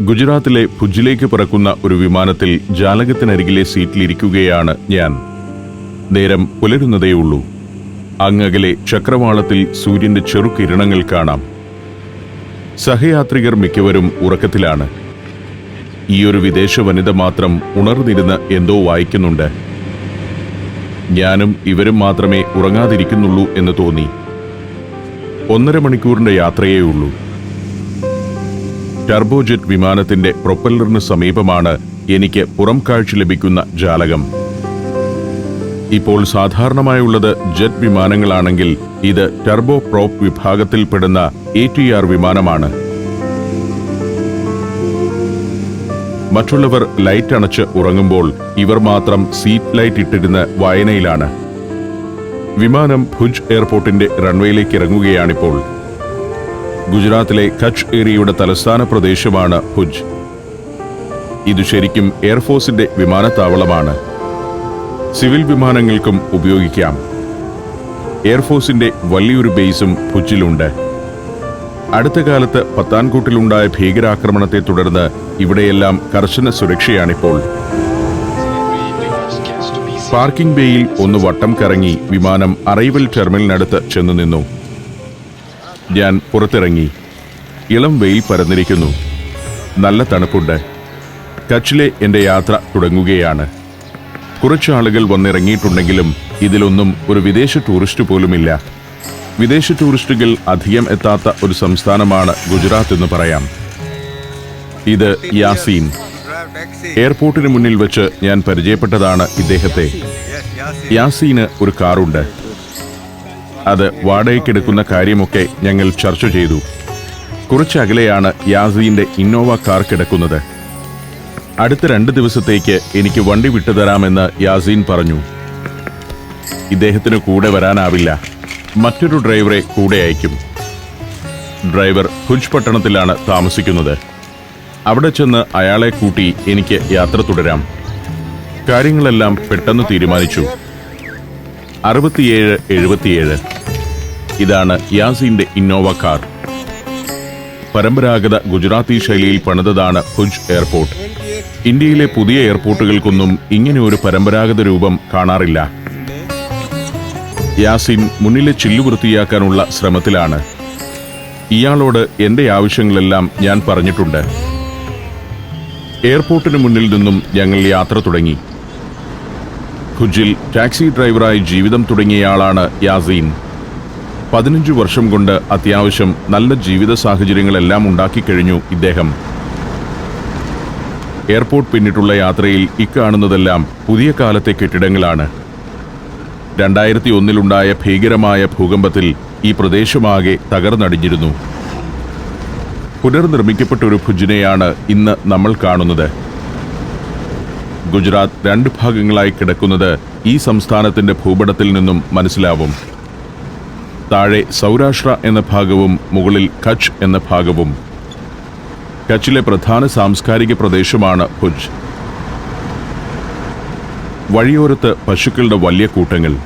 ഗുജറാത്തിലെ ഭുജിലേക്ക് പറക്കുന്ന ഒരു വിമാനത്തിൽ ജാലകത്തിനരികിലെ സീറ്റിലിരിക്കുകയാണ് ഞാൻ. നേരം പുലരുന്നതേയുള്ളൂ അങ്ങകലെ ചക്രവാളത്തിൽ സൂര്യന്റെ ചെറുകിരണങ്ങൾ കാണാം. സഹയാത്രികർ മിക്കവരും ഉറക്കത്തിലാണ്. ഈ ഒരു വിദേശ വനിത മാത്രം ഉണർന്നിരുന്ന് എന്തോ വായിക്കുന്നുണ്ട്. ഞാനും ഇവരും മാത്രമേ ഉറങ്ങാതിരിക്കുന്നുള്ളൂ എന്ന് തോന്നി. ഒന്നര മണിക്കൂറിന്റെ യാത്രയേ ഉള്ളൂ. ടർബോജെറ്റ് വിമാനത്തിന്റെ പ്രൊപ്പല്ലറിന് സമീപമാണ് എനിക്ക് പുറം കാഴ്ച ലഭിക്കുന്ന ജാലകം. ഇപ്പോൾ സാധാരണമായുള്ളത് ജെറ്റ് വിമാനങ്ങളാണെങ്കിൽ ഇത് ടർബോ പ്രോപ്പ് വിഭാഗത്തിൽപ്പെടുന്ന എ ടി ആർ വിമാനമാണ്. മറ്റുള്ളവർ ലൈറ്റ് അണച്ച് ഉറങ്ങുമ്പോൾ ഇവർ മാത്രം സീറ്റ് ലൈറ്റ് ഇട്ടിരുന്ന് വായനയിലാണ്. വിമാനം ഭുജ് എയർപോർട്ടിന്റെ റൺവേയിലേക്ക് ഇറങ്ങുകയാണിപ്പോൾ. ഗുജറാത്തിലെ കച്ച് ഏരിയയുടെ തലസ്ഥാന പ്രദേശമാണ് ഭുജ്. ഇത് ശരിക്കും എയർഫോഴ്സിന്റെ വിമാനത്താവളമാണ്. സിവിൽ വിമാനങ്ങൾക്കും ഉപയോഗിക്കാം. എയർഫോഴ്സിന്റെ വലിയൊരു ബേസും ഭുജിലുണ്ട്. അടുത്ത കാലത്ത് പത്താൻകൂട്ടിലുണ്ടായ ഭീകരാക്രമണത്തെ തുടർന്ന് ഇവിടെയെല്ലാം കർശന സുരക്ഷയാണിപ്പോൾ. പാർക്കിംഗ് ബേയിൽ ഒന്ന് വട്ടം കറങ്ങി വിമാനം അറൈവൽ ടെർമിനലിനടുത്ത് ചെന്നു നിന്നു ഞാൻ പുറത്തിറങ്ങി. ഇളം വെയിൽ പരന്നിരിക്കുന്നു. നല്ല തണുപ്പുണ്ട്. കച്ചിലെ എന്റെ യാത്ര തുടങ്ങുകയാണ്. കുറച്ച് ആളുകൾ വന്നിറങ്ങിയിട്ടുണ്ടെങ്കിലും ഇതിലൊന്നും ഒരു വിദേശ ടൂറിസ്റ്റ് പോലുമില്ല. വിദേശ ടൂറിസ്റ്റുകൾ അധികം എത്താത്ത ഒരു സംസ്ഥാനമാണ് ഗുജറാത്ത് എന്ന് പറയാം. ഇത് യാസീൻ. എയർപോർട്ടിന് മുന്നിൽ വെച്ച് ഞാൻ പരിചയപ്പെട്ടതാണ് ഇദ്ദേഹത്തെ. യാസീന് ഒരു കാറുണ്ട്. അത് വാടകയ്ക്കെടുക്കുന്ന കാര്യമൊക്കെ ഞങ്ങൾ ചർച്ച ചെയ്തു. കുറച്ചകലെയാണ് യാസീന്റെ ഇന്നോവ കാർ കിടക്കുന്നത്. അടുത്ത രണ്ട് ദിവസത്തേക്ക് എനിക്ക് വണ്ടി വിട്ടുതരാമെന്ന് യാസീൻ പറഞ്ഞു. ഇദ്ദേഹത്തിന് കൂടെ വരാനാവില്ല. മറ്റൊരു ഡ്രൈവറെ കൂടെ അയക്കും. ഡ്രൈവർ ഭുജ് പട്ടണത്തിലാണ് താമസിക്കുന്നത്. അവിടെ ചെന്ന് അയാളെ കൂട്ടി എനിക്ക് യാത്ര തുടരാം. കാര്യങ്ങളെല്ലാം പെട്ടെന്ന് തീരുമാനിച്ചു. അറുപത്തിയേഴ് എഴുപത്തിയേഴ്. ഇതാണ് യാസിന്റെ ഇന്നോവ കാർ. പരമ്പരാഗത ഗുജറാത്തി ശൈലിയിൽ പണിതതാണ് ഭുജ് എയർപോർട്ട്. ഇന്ത്യയിലെ പുതിയ എയർപോർട്ടുകൾക്കൊന്നും ഇങ്ങനെ ഒരു പരമ്പരാഗത രൂപം കാണാറില്ല. യാസിൻ മുന്നിലെ ചില്ലു വൃത്തിയാക്കാനുള്ള ശ്രമത്തിലാണ്. ഇയാളോട് എന്റെ ആവശ്യങ്ങളെല്ലാം ഞാൻ പറഞ്ഞിട്ടുണ്ട്. എയർപോർട്ടിന് മുന്നിൽ നിന്നും ഞങ്ങൾ യാത്ര തുടങ്ങി. ഭുജിൽ ടാക്സി ഡ്രൈവറായി ജീവിതം തുടങ്ങിയയാളാണ് യാസീൻ. പതിനഞ്ച് വർഷം കൊണ്ട് അത്യാവശ്യം നല്ല ജീവിത സാഹചര്യങ്ങളെല്ലാം ഉണ്ടാക്കിക്കഴിഞ്ഞു ഇദ്ദേഹം. എയർപോർട്ട് പിന്നിട്ടുള്ള യാത്രയിൽ ഇക്കാണുന്നതെല്ലാം പുതിയ കാലത്തെ കെട്ടിടങ്ങളാണ്. രണ്ടായിരത്തി ഒന്നിലുണ്ടായ ഭീകരമായ ഭൂകമ്പത്തിൽ ഈ പ്രദേശമാകെ തകർന്നടിഞ്ഞിരുന്നു. പുനർനിർമ്മിക്കപ്പെട്ട ഒരു ഭുജിനെയാണ് ഇന്ന് നമ്മൾ കാണുന്നത്. ഗുജറാത്ത് രണ്ട് ഭാഗങ്ങളായി കിടക്കുന്നത് ഈ സംസ്ഥാനത്തിന്റെ ഭൂപടത്തിൽ നിന്നും മനസ്സിലാവും. താഴെ സൗരാഷ്ട്ര എന്ന ഭാഗവും മുകളിൽ കച്ച് എന്ന ഭാഗവും. കച്ചിലെ പ്രധാന സാംസ്കാരിക പ്രദേശമാണ് ഭുജ്. വഴിയോരത്ത് പശുക്കളുടെ വലിയ കൂട്ടങ്ങൾ.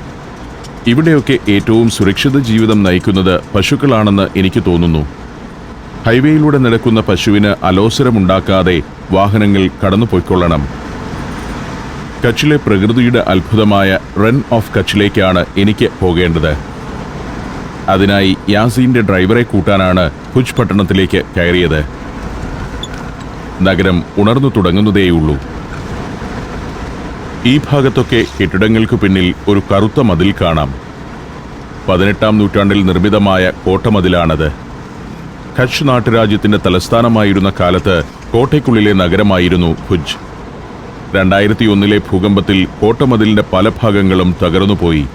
ഇവിടെയൊക്കെ ഏറ്റവും സുരക്ഷിത ജീവിതം നയിക്കുന്നത് പശുക്കളാണെന്ന് എനിക്ക് തോന്നുന്നു. ഹൈവേയിലൂടെ നടക്കുന്ന പശുവിന് അലോസരമുണ്ടാക്കാതെ വാഹനങ്ങൾ കടന്നുപോയിക്കൊള്ളണം. കച്ചിലെ പ്രകൃതിയുടെ അത്ഭുതമായ റൺ ഓഫ് കച്ചിലേക്കാണ് എനിക്ക് പോകേണ്ടത്. അതിനായി യാസീന്റെ ഡ്രൈവറെ കൂട്ടാനാണ് ഭുജ് പട്ടണത്തിലേക്ക് കയറിയത്. നഗരം ഉണർന്നു തുടങ്ങുന്നതേയുള്ളൂ. ഈ ഭാഗത്തൊക്കെ കെട്ടിടങ്ങൾക്ക് പിന്നിൽ ഒരു കറുത്ത മതിൽ കാണാം. പതിനെട്ടാം നൂറ്റാണ്ടിൽ നിർമ്മിതമായ കോട്ടമതിലാണത്. കച്ച് നാട്ടുരാജ്യത്തിന്റെ തലസ്ഥാനമായിരുന്ന കാലത്ത് കോട്ടയ്ക്കുള്ളിലെ നഗരമായിരുന്നു ഭുജ്. രണ്ടായിരത്തി ഒന്നിലെ ഭൂകമ്പത്തിൽ കോട്ടമതിലിന്റെ പല ഭാഗങ്ങളും തകർന്നുപോയി.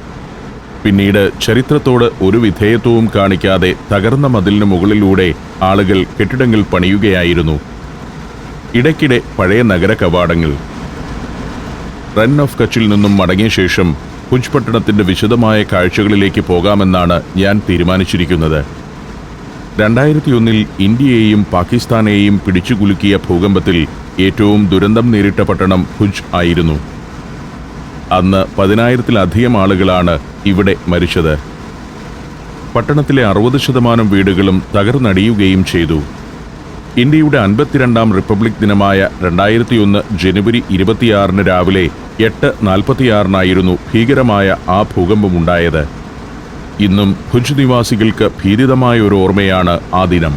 പിന്നീട് ചരിത്രത്തോട് ഒരു വിധേയത്വവും കാണിക്കാതെ തകർന്ന മതിലിന് മുകളിലൂടെ ആളുകൾ കെട്ടിടങ്ങൾ പണിയുകയായിരുന്നു. ഇടയ്ക്കിടെ പഴയ നഗര കവാടങ്ങൾ. റൺ ഓഫ് കച്ചിൽ നിന്നും മടങ്ങിയ ശേഷം ഭുജ് പട്ടണത്തിന്റെ വിശദമായ കാഴ്ചകളിലേക്ക് പോകാമെന്നാണ് ഞാൻ തീരുമാനിച്ചിരിക്കുന്നത്. രണ്ടായിരത്തി ഒന്നിൽ ഇന്ത്യയെയും പാകിസ്ഥാനെയും പിടിച്ചുകുലുക്കിയ ഭൂകമ്പത്തിൽ ഏറ്റവും ദുരന്തം നേരിട്ട പട്ടണം ഭുജ് ആയിരുന്നു. അന്ന് പതിനായിരത്തിലധികം ആളുകളാണ് ഇവിടെ മരിച്ചത്. പട്ടണത്തിലെ അറുപത് ശതമാനം വീടുകളും തകർന്നടിയുകയും ചെയ്തു. ഇന്ത്യയുടെ അൻപത്തിരണ്ടാം റിപ്പബ്ലിക് ദിനമായ രണ്ടായിരത്തി ഒന്ന് ജനുവരി ഇരുപത്തിയാറിന് രാവിലെ എട്ട് നാൽപ്പത്തിയാറിനായിരുന്നു ഭീകരമായ ആ ഭൂകമ്പമുണ്ടായത്. ഇന്നും ഭുജ് നിവാസികൾക്ക് ഭീതിതമായ ഒരു ഓർമ്മയാണ് ആ ദിനം.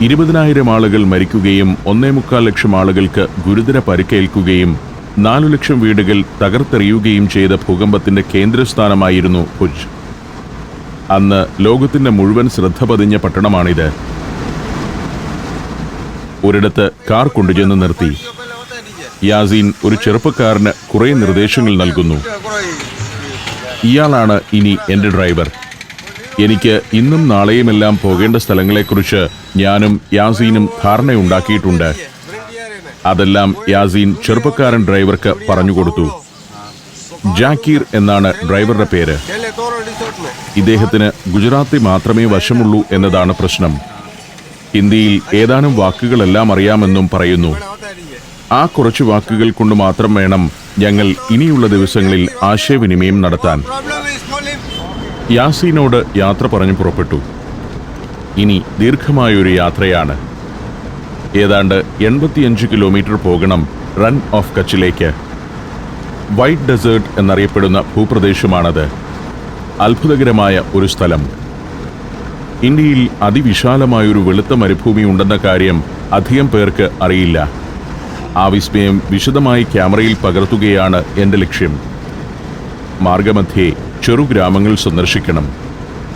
ഇരുപതിനായിരം ആളുകൾ മരിക്കുകയും ഒന്നേ മുക്കാൽ ലക്ഷം ആളുകൾക്ക് ഗുരുതര പരിക്കേൽക്കുകയും നാലു ലക്ഷം വീടുകൾ തകർത്തെറിയുകയും ചെയ്ത ഭൂകമ്പത്തിന്റെ കേന്ദ്രസ്ഥാനമായിരുന്നു ഭുജ് അന്ന് ലോകത്തിന്റെ മുഴുവൻ ശ്രദ്ധ പതിഞ്ഞ പട്ടണമാണിത്. ഒരിടത്ത് കാർ കൊണ്ടുചെന്ന് നിർത്തി. യാസീൻ ഒരു ചെറുപ്പക്കാരന് കുറെ നിർദ്ദേശങ്ങൾ നൽകുന്നു. ഇയാളാണ് ഇനി എന്റെ ഡ്രൈവർ. എനിക്ക് ഇന്നും നാളെയുമെല്ലാം പോകേണ്ട സ്ഥലങ്ങളെക്കുറിച്ച് ഞാനും യാസീനും ധാരണയുണ്ടാക്കിയിട്ടുണ്ട്. അതെല്ലാം യാസീൻ ചെറുപ്പക്കാരൻ ഡ്രൈവർക്ക് പറഞ്ഞുകൊടുത്തു ജാക്കീർ എന്നാണ് ഡ്രൈവറുടെ പേര്. ഇദ്ദേഹത്തിന് ഗുജറാത്തി മാത്രമേ വശമുള്ളൂ എന്നതാണ് പ്രശ്നം. ഹിന്ദിയിൽ ഏതാനും വാക്കുകളെല്ലാം അറിയാമെന്നും പറയുന്നു. ആ കുറച്ച് വാക്കുകൾ കൊണ്ട് മാത്രം വേണം ഞങ്ങൾ ഇനിയുള്ള ദിവസങ്ങളിൽ ആശയവിനിമയം നടത്താൻ യാസീനോട് യാത്ര പറഞ്ഞു പുറപ്പെട്ടു. ഇനി ദീർഘമായൊരു യാത്രയാണ്. ഏതാണ്ട് എൺപത്തിയഞ്ച് കിലോമീറ്റർ പോകണം റൺ ഓഫ് കച്ചിലേക്ക്. വൈറ്റ് ഡെസേർട്ട് എന്നറിയപ്പെടുന്ന ഭൂപ്രദേശമാണത്. അത്ഭുതകരമായ ഒരു സ്ഥലം. ഇന്ത്യയിൽ അതിവിശാലമായൊരു വെളുത്ത മരുഭൂമി ഉണ്ടെന്ന കാര്യം അധികം പേർക്ക് അറിയില്ല. ആ വിസ്മയം വിശദമായി ക്യാമറയിൽ പകർത്തുകയാണ് എന്റെ ലക്ഷ്യം. മാർഗമധ്യേ ചെറുഗ്രാമങ്ങൾ സന്ദർശിക്കണം.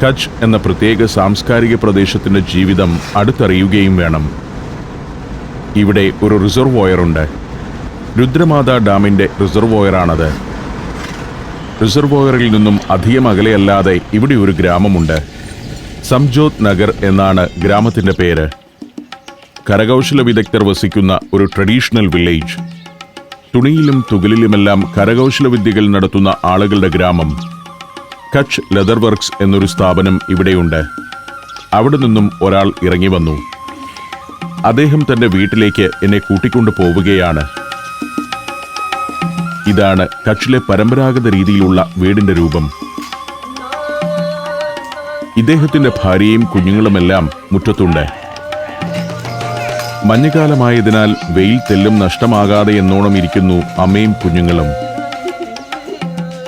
കച്ച് എന്ന പ്രത്യേക സാംസ്കാരിക പ്രദേശത്തിന്റെ ജീവിതം അടുത്തറിയുകയും വേണം. ഇവിടെ ഒരു റിസർവോയറുണ്ട് രുദ്രമാത ഡാമിന്റെ റിസർവോയറാണത്. റിസർവോയറിൽ നിന്നും അധികം അകലെയല്ലാതെ ഇവിടെ ഒരു ഗ്രാമമുണ്ട്. സംജോത് നഗർ എന്നാണ് ഗ്രാമത്തിന്റെ പേര്. കരകൗശല വിദഗ്ധർ വസിക്കുന്ന ഒരു ട്രഡീഷണൽ വില്ലേജ്. തുണിയിലും തുകലിലുമെല്ലാം കരകൗശല വിദ്യകൾ നടത്തുന്ന ആളുകളുടെ ഗ്രാമം. കച്ച് ലെതർ വർക്ക്സ് എന്നൊരു സ്ഥാപനം ഇവിടെയുണ്ട്. അവിടെ നിന്നും ഒരാൾ ഇറങ്ങി വന്നു. അദ്ദേഹം തന്റെ വീട്ടിലേക്ക് എന്നെ കൂട്ടിക്കൊണ്ടു പോവുകയാണ്. ഇതാണ് കച്ചിലെ പരമ്പരാഗത രീതിയിലുള്ള വീടിന്റെ രൂപം. ഇദ്ദേഹത്തിന്റെ ഭാര്യയും കുഞ്ഞുങ്ങളുമെല്ലാം മുറ്റത്തുണ്ട്. മഞ്ഞുകാലമായതിനാൽ വെയിൽ തെല്ലും നഷ്ടമാകാതെ എന്നോണം ഇരിക്കുന്നു അമ്മയും കുഞ്ഞുങ്ങളും.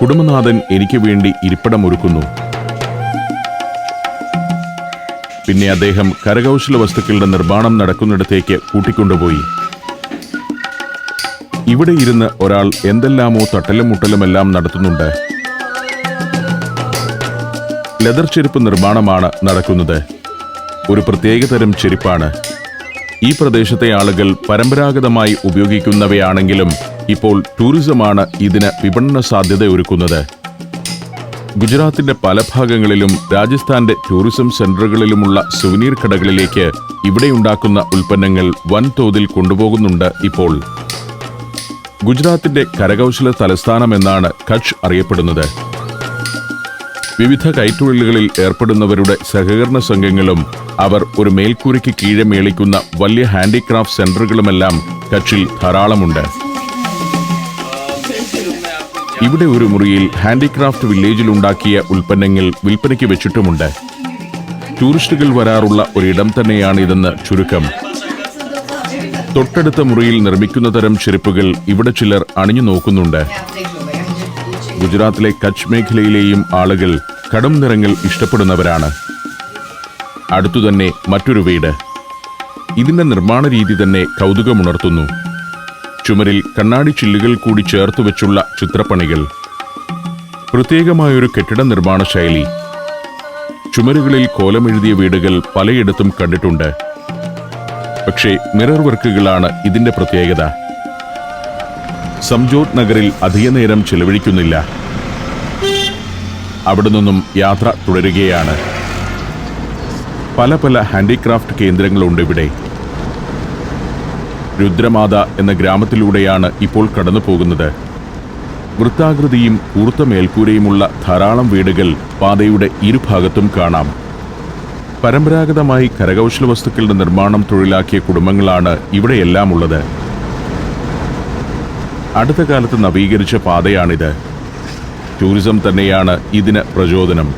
കുടുംബനാഥൻ എനിക്ക് വേണ്ടി ഇരിപ്പിടമൊരുക്കുന്നു. പിന്നെ അദ്ദേഹം കരകൗശല വസ്തുക്കളുടെ നിർമ്മാണം നടക്കുന്നിടത്തേക്ക് കൂട്ടിക്കൊണ്ടുപോയി. ഇവിടെ ഇരുന്ന് ഒരാൾ എന്തെല്ലാമോ തട്ടലും മുട്ടലുമെല്ലാം നടത്തുന്നുണ്ട്. ലെതർ ചെരുപ്പ് നിർമ്മാണമാണ് നടക്കുന്നത്. ഒരു പ്രത്യേകതരം ചെരുപ്പാണ്. ഈ പ്രദേശത്തെ ആളുകൾ പരമ്പരാഗതമായി ഉപയോഗിക്കുന്നവയാണെങ്കിലും ഇപ്പോൾ ടൂറിസമാണ് ഇതിന് വിപണന സാധ്യത ഒരുക്കുന്നത്. ഗുജറാത്തിന്റെ പല ഭാഗങ്ങളിലും രാജസ്ഥാന്റെ ടൂറിസം സെന്ററുകളിലുമുള്ള സുവനീർ കടകളിലേക്ക് ഇവിടെ ഉണ്ടാക്കുന്ന ഉൽപ്പന്നങ്ങൾ വൻതോതിൽ കൊണ്ടുപോകുന്നുണ്ട് ഇപ്പോൾ. ഗുജറാത്തിന്റെ കരകൗശല തലസ്ഥാനം എന്നാണ് കച്ച് അറിയപ്പെടുന്നത്. വിവിധ കൈത്തൊഴിലുകളിൽ ഏർപ്പെടുന്നവരുടെ സഹകരണ സംഘങ്ങളും അവർ ഒരു മേൽക്കൂരയ്ക്ക് കീഴെ മേളിക്കുന്ന വലിയ ഹാൻഡിക്രാഫ്റ്റ് സെന്ററുകളുമെല്ലാം കച്ചിൽ ധാരാളമുണ്ട്. ഇവിടെ ഒരു മുറിയിൽ ഹാൻഡിക്രാഫ്റ്റ് വില്ലേജിൽ ഉണ്ടാക്കിയ ഉൽപ്പന്നങ്ങൾ വിൽപ്പനയ്ക്ക് വെച്ചിട്ടുമുണ്ട്. ടൂറിസ്റ്റുകൾ വരാറുള്ള ഒരിടം തന്നെയാണിതെന്ന് ചുരുക്കം. തൊട്ടടുത്ത മുറിയിൽ നിർമ്മിക്കുന്ന തരം ചെരുപ്പുകൾ ഇവിടെ ചിലർ അണിഞ്ഞു നോക്കുന്നുണ്ട്. ഗുജറാത്തിലെ കച്ച് മേഖലയിലെയും ആളുകൾ കടും നിറങ്ങൾ ഇഷ്ടപ്പെടുന്നവരാണ്. അടുത്തുതന്നെ മറ്റൊരു വീട്. ഇതിന്റെ നിർമ്മാണ രീതി തന്നെ കൗതുകമുണർത്തുന്നു. ചുമരിൽ കണ്ണാടി ചില്ലുകൾ കൂടി ചേർത്ത് വെച്ചുള്ള ചിത്രപ്പണികൾ. പ്രത്യേകമായൊരു കെട്ടിട നിർമ്മാണ ശൈലി. ചുമരുകളിൽ കോലമെഴുതിയ വീടുകൾ പലയിടത്തും കണ്ടിട്ടുണ്ട്. പക്ഷേ മിറർ വർക്കുകളാണ് ഇതിന്റെ പ്രത്യേകത. സംജോത് നഗറിൽ അധിക നേരം ചിലവഴിക്കുന്നില്ല. അവിടെ നിന്നും യാത്ര തുടരുകയാണ്. പല പല ഹാൻഡിക്രാഫ്റ്റ് കേന്ദ്രങ്ങളുണ്ട് ഇവിടെ. രുദ്രമാത എന്ന ഗ്രാമത്തിലൂടെയാണ് ഇപ്പോൾ കടന്നു പോകുന്നത്. വൃത്താകൃതിയും കൂർത്ത മേൽക്കൂരയുമുള്ള ധാരാളം വീടുകൾ പാതയുടെ ഇരുഭാഗത്തും കാണാം. പരമ്പരാഗതമായി കരകൗശല വസ്തുക്കളുടെ നിർമ്മാണം തൊഴിലാക്കിയ കുടുംബങ്ങളാണ് ഇവിടെയെല്ലാം ഉള്ളത് അടുത്ത കാലത്ത് നവീകരിച്ച പാതയാണിത്. ടൂറിസം തന്നെയാണ് ഇതിന് പ്രചോദനം.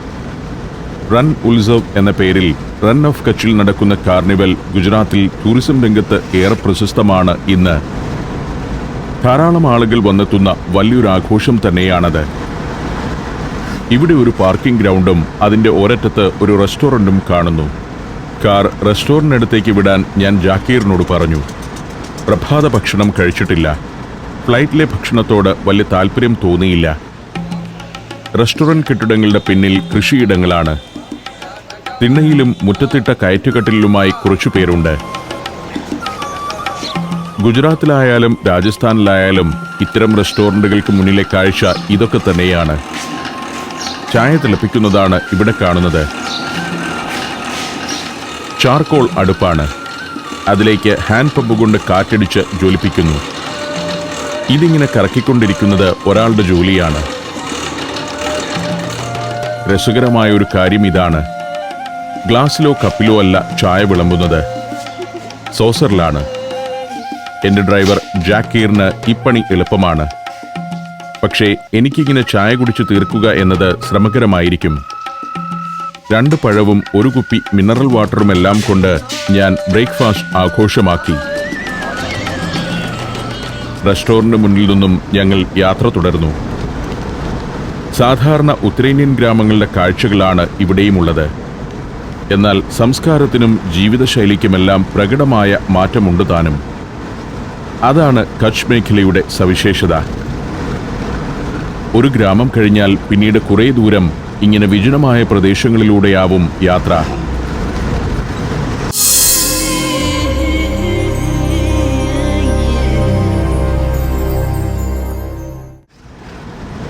റൺ ഉത്സവ് എന്ന പേരിൽ റൺ ഓഫ് കച്ചിൽ നടക്കുന്ന കാർണിവൽ ഗുജറാത്തിൽ ടൂറിസം രംഗത്ത് ഏറെ പ്രശസ്തമാണ് ഇന്ന്. ധാരാളം ആളുകൾ വന്നെത്തുന്ന വലിയൊരു ആഘോഷം തന്നെയാണത്. ഇവിടെ ഒരു പാർക്കിംഗ് ഗ്രൗണ്ടും അതിന്റെ ഒരറ്റത്ത് ഒരു റെസ്റ്റോറന്റും കാണുന്നു. കാർ റെസ്റ്റോറന്റ് അടുത്തേക്ക് വിടാൻ ഞാൻ ജാക്കീറിനോട് പറഞ്ഞു. പ്രഭാത ഭക്ഷണം കഴിച്ചിട്ടില്ല. ഫ്ലൈറ്റിലെ ഭക്ഷണത്തോട് വലിയ താല്പര്യം തോന്നിയില്ല. റെസ്റ്റോറന്റ് കെട്ടിടങ്ങളുടെ പിന്നിൽ കൃഷിയിടങ്ങളാണ്. തിണ്ണയിലും മുറ്റത്തിട്ട കയറ്റുകെട്ടിലുമായി കുറച്ചു പേരുണ്ട്. ഗുജറാത്തിലായാലും രാജസ്ഥാനിലായാലും ഇത്തരം റെസ്റ്റോറന്റുകൾക്ക് മുന്നിലെ കാഴ്ച ഇതൊക്കെ തന്നെയാണ്. ചായ തിളപ്പിക്കുന്നതാണ് ഇവിടെ കാണുന്നത്. ചാർക്കോൾ അടുപ്പാണ്. അതിലേക്ക് ഹാൻഡ് പമ്പ് കൊണ്ട് കാറ്റടിച്ച് ജ്വലിപ്പിക്കുന്നു. ഇതിങ്ങനെ കറക്കിക്കൊണ്ടിരിക്കുന്നത് ഒരാളുടെ ജോലിയാണ്. രസകരമായ ഒരു കാര്യം ഇതാണ്. ഗ്ലാസ്സിലോ കപ്പിലോ അല്ല ചായ വിളമ്പുന്നത്. സോസറിലാണ്. എന്റെ ഡ്രൈവർ ജാക്കീറിന് ഇപ്പണി എളുപ്പമാണ്. പക്ഷേ എനിക്കിങ്ങനെ ചായ കുടിച്ച് തീർക്കുക എന്നത് ശ്രമകരമായിരിക്കും. രണ്ട് പഴവും ഒരു കുപ്പി മിനറൽ വാട്ടറുമെല്ലാം കൊണ്ട് ഞാൻ ബ്രേക്ക്ഫാസ്റ്റ് ആഘോഷമാക്കി. റെസ്റ്റോറന്റ് മുന്നിൽ നിന്നും ഞങ്ങൾ യാത്ര തുടർന്നു. സാധാരണ ഉത്തരേന്ത്യൻ ഗ്രാമങ്ങളുടെ കാഴ്ചകളാണ് ഇവിടെയുമുള്ളത്. എന്നാൽ സംസ്കാരത്തിനും ജീവിതശൈലിക്കുമെല്ലാം പ്രകടമായ മാറ്റമുണ്ട് താനും. അതാണ് കച്ച് മേഖലയുടെ സവിശേഷത. ഒരു ഗ്രാമം കഴിഞ്ഞാൽ പിന്നീട് കുറേ ദൂരം ഇങ്ങനെ വിജനമായ പ്രദേശങ്ങളിലൂടെയാവും യാത്ര.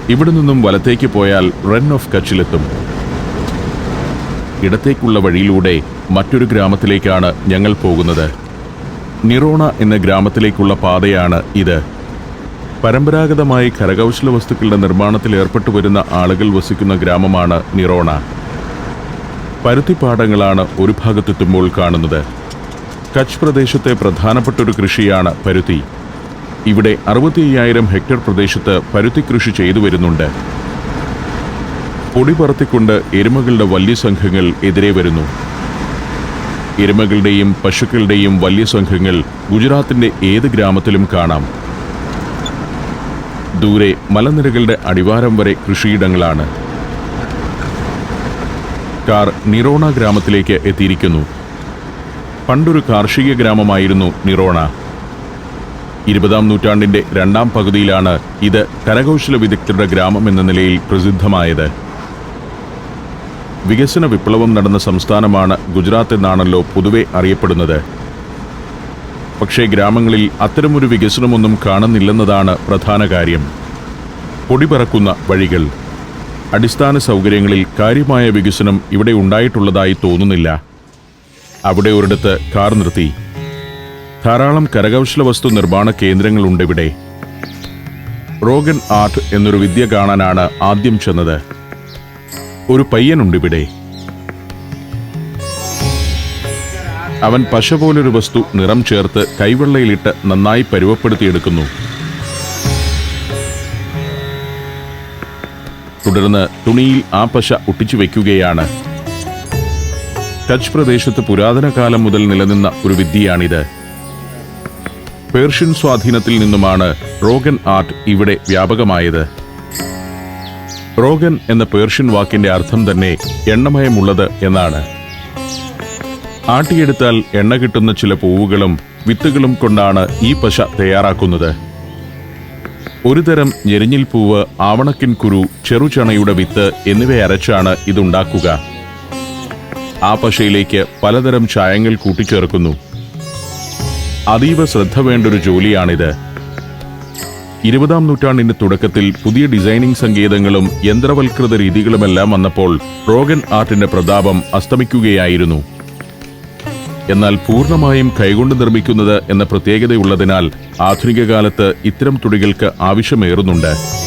ഇവിടെ നിന്നും വലത്തേക്ക് പോയാൽ റൺ ഓഫ് കച്ചിലെത്തും ഇടത്തേക്കുള്ള വഴിയിലൂടെ മറ്റൊരു ഗ്രാമത്തിലേക്കാണ് ഞങ്ങൾ പോകുന്നത്. നിറോണ എന്ന ഗ്രാമത്തിലേക്കുള്ള പാതയാണ് ഇത്. പരമ്പരാഗതമായി കരകൗശല വസ്തുക്കളുടെ നിർമ്മാണത്തിൽ ഏർപ്പെട്ടു വരുന്ന ആളുകൾ വസിക്കുന്ന ഗ്രാമമാണ് നിറോണ. പരുത്തിപ്പാടങ്ങളാണ് ഒരു ഭാഗത്തെത്തുമ്പോൾ കാണുന്നത്. കച്ച് പ്രദേശത്തെ പ്രധാനപ്പെട്ട ഒരു കൃഷിയാണ് പരുത്തി. ഇവിടെ അറുപത്തി അയ്യായിരം ഹെക്ടർ പ്രദേശത്ത് പരുത്തി കൃഷി ചെയ്തു വരുന്നുണ്ട്. പൊടി പറത്തിക്കൊണ്ട് എരുമകളുടെ വലിയ സംഘങ്ങൾ എതിരെ വരുന്നു. എരുമകളുടെയും പശുക്കളുടെയും വലിയ സംഘങ്ങൾ ഗുജറാത്തിന്റെ ഏത് ഗ്രാമത്തിലും കാണാം. ദൂരെ മലനിരകളുടെ അടിവാരം വരെ കൃഷിയിടങ്ങളാണ്. കാർ നിറോണ ഗ്രാമത്തിലേക്ക് എത്തിയിരിക്കുന്നു. പണ്ടൊരു കാർഷിക ഗ്രാമമായിരുന്നു നിറോണ. ഇരുപതാം നൂറ്റാണ്ടിന്റെ രണ്ടാം പകുതിയിലാണ് ഇത് കരകൗശല വിദഗ്ധരുടെ ഗ്രാമം എന്ന നിലയിൽ പ്രസിദ്ധമായത്. വികസന വിപ്ലവം നടന്ന സംസ്ഥാനമാണ് ഗുജറാത്ത് എന്നാണല്ലോ പൊതുവെ അറിയപ്പെടുന്നത്. പക്ഷേ ഗ്രാമങ്ങളിൽ അത്തരമൊരു വികസനമൊന്നും കാണുന്നില്ലെന്നതാണ് പ്രധാന കാര്യം. പൊടി പറക്കുന്ന വഴികൾ. അടിസ്ഥാന സൗകര്യങ്ങളിൽ കാര്യമായ വികസനം ഇവിടെ ഉണ്ടായിട്ടുള്ളതായി തോന്നുന്നില്ല. അവിടെ ഒരിടത്ത് കാർ നിർത്തി. ധാരാളം കരകൗശല വസ്തു നിർമ്മാണ കേന്ദ്രങ്ങളുണ്ട് ഇവിടെ റോഗൻ ആർട്ട് എന്നൊരു വിദ്യ കാണാനാണ് ആദ്യം ചെന്നത്. ഒരു പയ്യനുണ്ടിവിടെ അവൻ പശ പോലൊരു വസ്തു നിറം ചേർത്ത് കൈവെള്ളയിലിട്ട് നന്നായി പരുവപ്പെടുത്തിയെടുക്കുന്നു. തുടർന്ന് തുണിയിൽ ആ പശ ഒട്ടിച്ചു വയ്ക്കുകയാണ് കച്ച് പ്രദേശത്ത് പുരാതന കാലം മുതൽ നിലനിന്ന ഒരു വിദ്യയാണിത്. പേർഷ്യൻ സ്വാധീനത്തിൽ നിന്നുമാണ് റോഗൻ ആർട്ട് ഇവിടെ വ്യാപകമായത്. റോഗൻ എന്ന പേർഷ്യൻ വാക്കിന്റെ അർത്ഥം തന്നെ എണ്ണമയമുള്ളത് എന്നാണ്. ആട്ടിയെടുത്താൽ എണ്ണ കിട്ടുന്ന ചില പൂവുകളും വിത്തുകളും കൊണ്ടാണ് ഈ പശ തയ്യാറാക്കുന്നത്. ഒരുതരം ഞെരിഞ്ഞിൽ പൂവ് ആവണക്കിൻ കുരു ചെറുചണയുടെ വിത്ത് എന്നിവ അരച്ചാണ് ഇതുണ്ടാക്കുക ആ പശയിലേക്ക് പലതരം ചായങ്ങൾ കൂട്ടിച്ചേർക്കുന്നു. അതീവ ശ്രദ്ധ വേണ്ടൊരു ജോലിയാണിത്. ഇരുപതാം നൂറ്റാണ്ടിന്റെ തുടക്കത്തിൽ പുതിയ ഡിസൈനിംഗ് സങ്കേതങ്ങളും യന്ത്രവൽകൃത രീതികളുമെല്ലാം വന്നപ്പോൾ റോഗൻ ആർട്ടിന്റെ പ്രതാപം അസ്തമിക്കുകയായിരുന്നു. എന്നാൽ പൂർണമായും കൈകൊണ്ട് നിർമ്മിക്കുന്നത് എന്ന പ്രത്യേകതയുള്ളതിനാൽ ആധുനിക കാലത്ത് ഇത്തരം തുടികൾക്ക് ആവശ്യമേറുന്നുണ്ട്.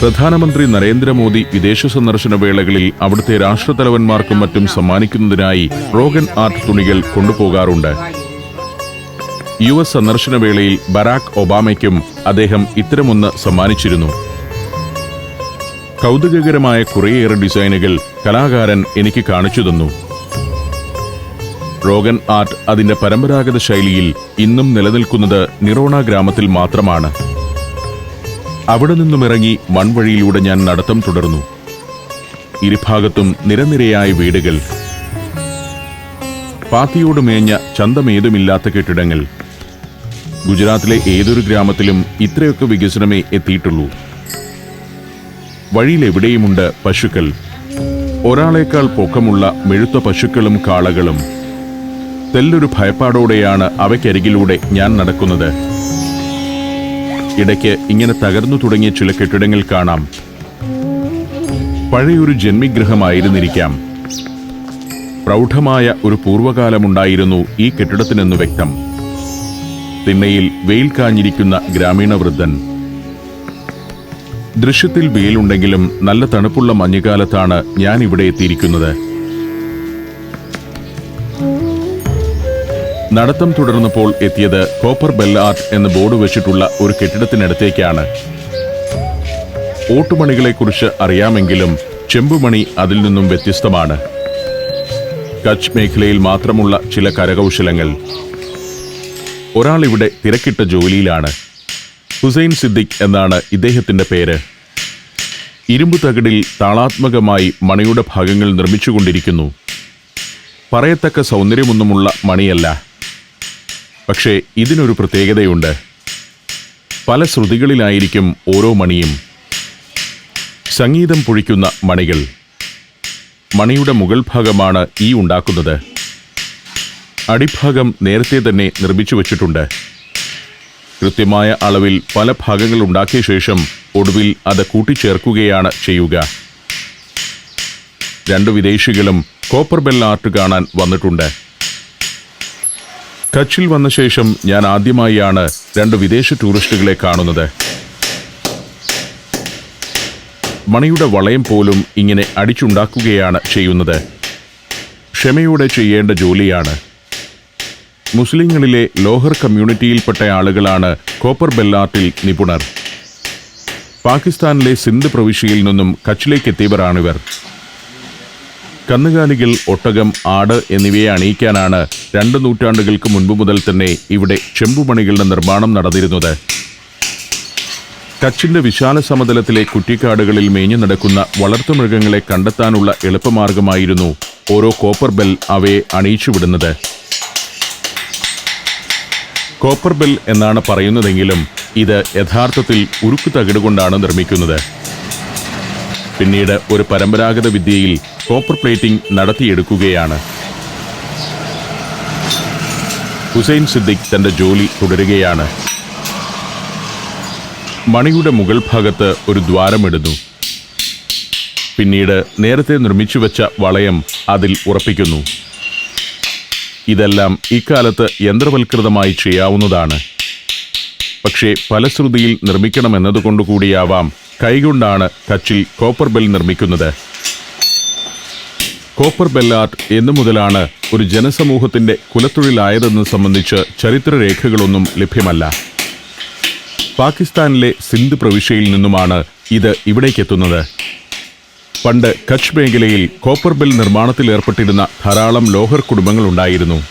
പ്രധാനമന്ത്രി നരേന്ദ്രമോദി വിദേശ സന്ദർശന വേളകളിൽ അവിടുത്തെ രാഷ്ട്രതലവന്മാർക്കും മറ്റും സമ്മാനിക്കുന്നതിനായി റോഗൻ ആർട്ട് തുണികൾ കൊണ്ടുപോകാറുണ്ട്. യു എസ് സന്ദർശന വേളയിൽ ബരാക് ഒബാമയ്ക്കും അദ്ദേഹം ഇത്തരമൊന്ന് സമ്മാനിച്ചിരുന്നു. കൗതുകകരമായ കുറേയേറെ ഡിസൈനുകൾ കലാകാരൻ എനിക്ക് കാണിച്ചു തന്നു. റോഗൻ ആർട്ട് അതിന്റെ പരമ്പരാഗത ശൈലിയിൽ ഇന്നും നിലനിൽക്കുന്നത് നിറോണ ഗ്രാമത്തിൽ മാത്രമാണ്. അവിടെ നിന്നും ഇറങ്ങി മൺവഴിയിലൂടെ ഞാൻ നടത്തം തുടർന്നു. ഇരുഭാഗത്തും നിരനിരയായ വീടുകൾ. പാത്തിയോട് മേഞ്ഞ ചന്തമേതുമില്ലാത്ത കെട്ടിടങ്ങൾ. ഗുജറാത്തിലെ ഏതൊരു ഗ്രാമത്തിലും ഇത്രയൊക്കെ വികസനമേ എത്തിയിട്ടുള്ളൂ. വഴിയിലെവിടെയുമുണ്ട് പശുക്കൾ? ഒരാളേക്കാൾ പൊക്കമുള്ള മെഴുത്ത പശുക്കളും കാളകളും. തെല്ലൊരു ഭയപ്പാടോടെയാണ് അവയ്ക്കരികിലൂടെ ഞാൻ നടക്കുന്നത്. ഇടയ്ക്ക് ഇങ്ങനെ തകർന്നു തുടങ്ങിയ ചില കെട്ടിടങ്ങൾ കാണാം. പഴയൊരു ജന്മിഗ്രഹമായിരുന്നിരിക്കാം. പ്രൗഢമായ ഒരു പൂർവകാലമുണ്ടായിരുന്നു ഈ കെട്ടിടത്തിനെന്ന് വ്യക്തം. തിണ്ണയിൽ വെയിൽ കാഞ്ഞിരിക്കുന്ന ഗ്രാമീണ വൃദ്ധൻ ദൃശ്യത്തിൽ വെയിലുണ്ടെങ്കിലും നല്ല തണുപ്പുള്ള മഞ്ഞുകാലത്താണ് ഞാൻ ഇവിടെ എത്തിയിരിക്കുന്നത്. നടത്തം തുടർന്നപ്പോൾ എത്തിയത് കോപ്പർ ബെൽ ബെല്ലാർട്ട് എന്ന ബോർഡ് വെച്ചിട്ടുള്ള ഒരു കെട്ടിടത്തിനടുത്തേക്കാണ്. ഓട്ടുമണികളെക്കുറിച്ച് അറിയാമെങ്കിലും ചെമ്പുമണി അതിൽ നിന്നും വ്യത്യസ്തമാണ്. കച്ച് മേഖലയിൽ മാത്രമുള്ള ചില കരകൗശലങ്ങൾ. ഒരാൾ ഇവിടെ തിരക്കിട്ട ജോലിയിലാണ്. ഹുസൈൻ സിദ്ദിഖ് എന്നാണ് ഇദ്ദേഹത്തിന്റെ പേര്. ഇരുമ്പ് തകിടിൽ താളാത്മകമായി മണിയുടെ ഭാഗങ്ങൾ നിർമ്മിച്ചുകൊണ്ടിരിക്കുന്നു. പറയത്തക്ക സൗന്ദര്യമൊന്നുമുള്ള മണിയല്ല. പക്ഷേ ഇതിനൊരു പ്രത്യേകതയുണ്ട്. പല ശ്രുതികളിലായിരിക്കും ഓരോ മണിയും സംഗീതം പൊഴിക്കുന്ന മണികൾ. മണിയുടെ മുകൾ ഭാഗമാണ് ഈ ഉണ്ടാക്കുന്നത്. അടിഭാഗം നേരത്തെ തന്നെ നിർമ്മിച്ചു വച്ചിട്ടുണ്ട്. കൃത്യമായ അളവിൽ പല ഭാഗങ്ങൾ ഉണ്ടാക്കിയ ശേഷം ഒടുവിൽ അത് കൂട്ടിച്ചേർക്കുകയാണ് ചെയ്യുക. രണ്ട് വിദേശികളും കോപ്പർ ബെൽ ആർട്ട് കാണാൻ വന്നിട്ടുണ്ട്. കച്ചിൽ വന്ന ശേഷം ഞാൻ ആദ്യമായാണ് രണ്ട് വിദേശ ടൂറിസ്റ്റുകളെ കാണുന്നത്. മണിയുടെ വളയം പോലും ഇങ്ങനെ അടിച്ചുണ്ടാക്കുകയാണ് ചെയ്യുന്നത്. ക്ഷമയോടെ ചെയ്യേണ്ട ജോലിയാണ്. മുസ്ലിങ്ങളിലെ ലോഹർ കമ്മ്യൂണിറ്റിയിൽപ്പെട്ട ആളുകളാണ് കോപ്പർ ബെല്ലാർട്ടിൽ നിപുണർ. പാകിസ്ഥാനിലെ സിന്ധ് പ്രവിശ്യയിൽ നിന്നും കച്ചിലേക്ക് എത്തിയവരാണിവർ കന്നുകാലികൾ ഒട്ടകം ആട് എന്നിവയെ അണിയിക്കാനാണ് രണ്ട് നൂറ്റാണ്ടുകൾക്ക് മുൻപ് മുതൽ തന്നെ ഇവിടെ ചെമ്പുമണികളുടെ നിർമ്മാണം നടന്നിരുന്നത്. കച്ചിന്റെ വിശാല സമതലത്തിലെ കുറ്റിക്കാടുകളിൽ മേഞ്ഞു നടക്കുന്ന വളർത്തുമൃഗങ്ങളെ കണ്ടെത്താനുള്ള എളുപ്പമാർഗമായിരുന്നു ഓരോ കോപ്പർ ബെൽ അവയെ അണിയിച്ചുവിടുന്നത് കോപ്പർ ബെൽ എന്നാണ് പറയുന്നതെങ്കിലും ഇത് യഥാർത്ഥത്തിൽ ഉരുക്കു തകിടുകൊണ്ടാണ് നിർമ്മിക്കുന്നത്. പിന്നീട് ഒരു പരമ്പരാഗത വിദ്യയിൽ കോപ്പർ പ്ലേറ്റിംഗ് നടത്തിയെടുക്കുകയാണ്. ഹുസൈൻ സിദ്ദിഖ് തന്റെ ജോലി തുടരുകയാണ്. മണിയുടെ മുകൾ ഭാഗത്ത് ഒരു ദ്വാരമിടുന്നു. പിന്നീട് നേരത്തെ നിർമ്മിച്ചു വെച്ച വളയം അതിൽ ഉറപ്പിക്കുന്നു. ഇതെല്ലാം ഇക്കാലത്ത് യന്ത്രവൽകൃതമായി ചെയ്യാവുന്നതാണ്. പക്ഷേ ഫലശ്രുതിയിൽ നിർമ്മിക്കണമെന്നതുകൊണ്ടുകൂടിയാവാം. കൈകൊണ്ടാണ് കച്ചിൽ കോപ്പർ ബെൽ നിർമ്മിക്കുന്നത്. കോപ്പർ ആർട്ട് എന്നു മുതലാണ് ഒരു ജനസമൂഹത്തിന്റെ കുലത്തൊഴിലായതെന്ന് സംബന്ധിച്ച് ചരിത്രരേഖകളൊന്നും ലഭ്യമല്ല. പാകിസ്ഥാനിലെ സിന്ധ് പ്രവിശ്യയിൽ നിന്നുമാണ് ഇത് ഇവിടേക്കെത്തുന്നത്. പണ്ട് കച്ച് മേഖലയിൽ കോപ്പർ ബെൽ നിർമ്മാണത്തിൽ ഏർപ്പെട്ടിരുന്ന ധാരാളം ലോഹർ കുടുംബങ്ങളുണ്ടായിരുന്നു.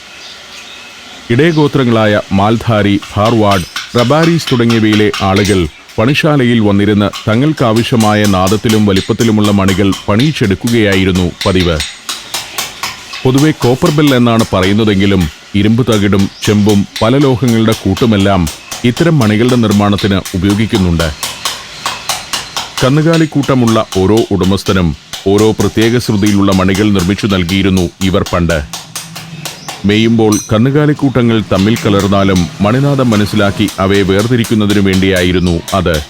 ഇടയഗോത്രങ്ങളായ മാൽധാരി ധാർവാഡ് റബാരീസ് തുടങ്ങിയവയിലെ ആളുകൾ പണിശാലയിൽ വന്നിരുന്ന് തങ്ങൾക്കാവശ്യമായ നാദത്തിലും വലിപ്പത്തിലുമുള്ള മണികൾ പണിയിച്ചെടുക്കുകയായിരുന്നു പതിവ്. പൊതുവെ കോപ്പർ ബെൽ എന്നാണ് പറയുന്നതെങ്കിലും ഇരുമ്പ് തകിടും ചെമ്പും പല ലോഹങ്ങളുടെ കൂട്ടുമെല്ലാം ഇത്തരം മണികളുടെ നിർമ്മാണത്തിന് ഉപയോഗിക്കുന്നുണ്ട്. കന്നുകാലിക്കൂട്ടമുള്ള ഓരോ ഉടമസ്ഥനും ഓരോ പ്രത്യേക ശ്രുതിയിലുള്ള മണികൾ നിർമ്മിച്ചു നൽകിയിരുന്നു ഇവർ പണ്ട്. മേയുമ്പോൾ കന്നുകാലിക്കൂട്ടങ്ങൾ തമ്മിൽ കലർന്നാലും മണിനാഥം മനസ്സിലാക്കി അവയെ വേർതിരിക്കുന്നതിനു വേണ്ടിയായിരുന്നു അത്.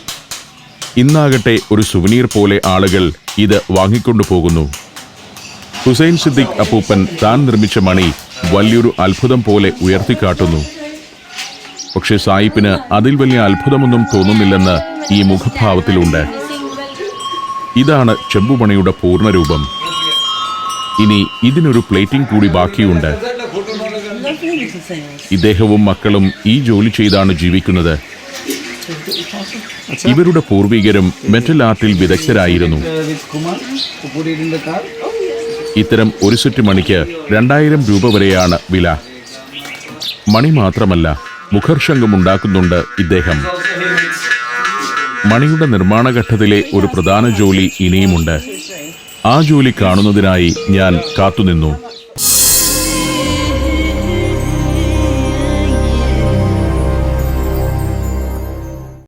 ഇന്നാകട്ടെ ഒരു സുവനീർ പോലെ ആളുകൾ ഇത് വാങ്ങിക്കൊണ്ടു പോകുന്നു. ഹുസൈൻ സിദ്ദിഖ് അപ്പൂപ്പൻ താൻ നിർമ്മിച്ച മണി വലിയൊരു അത്ഭുതം പോലെ ഉയർത്തിക്കാട്ടുന്നു. പക്ഷെ സായിപ്പിന് അതിൽ വലിയ അത്ഭുതമൊന്നും തോന്നുന്നില്ലെന്ന് ഈ മുഖഭാവത്തിലുണ്ട്. ഇതാണ് ചെമ്പുമണിയുടെ പൂർണരൂപം ഇനി ഇതിനൊരു പ്ലേറ്റിംഗ് കൂടി ബാക്കിയുണ്ട്. ഇദ്ദേഹവും മക്കളും ഈ ജോലി ചെയ്താണ് ജീവിക്കുന്നത്. ഇവരുടെ പൂർവികരും മെറ്റൽ ആർട്ടിൽ വിദഗ്ധരായിരുന്നു. ഇത്തരം ഒരു സെറ്റ് മണിക്ക് രണ്ടായിരം രൂപ വരെയാണ് വില. മണി മാത്രമല്ല മുഖർഷംഗം ഉണ്ടാക്കുന്നുണ്ട് ഇദ്ദേഹം. മണിയുടെ നിർമ്മാണഘട്ടത്തിലെ ഒരു പ്രധാന ജോലി ഇനിയുമുണ്ട്. ആ ജോലി കാണുന്നതിനായി ഞാൻ കാത്തുനിന്നു.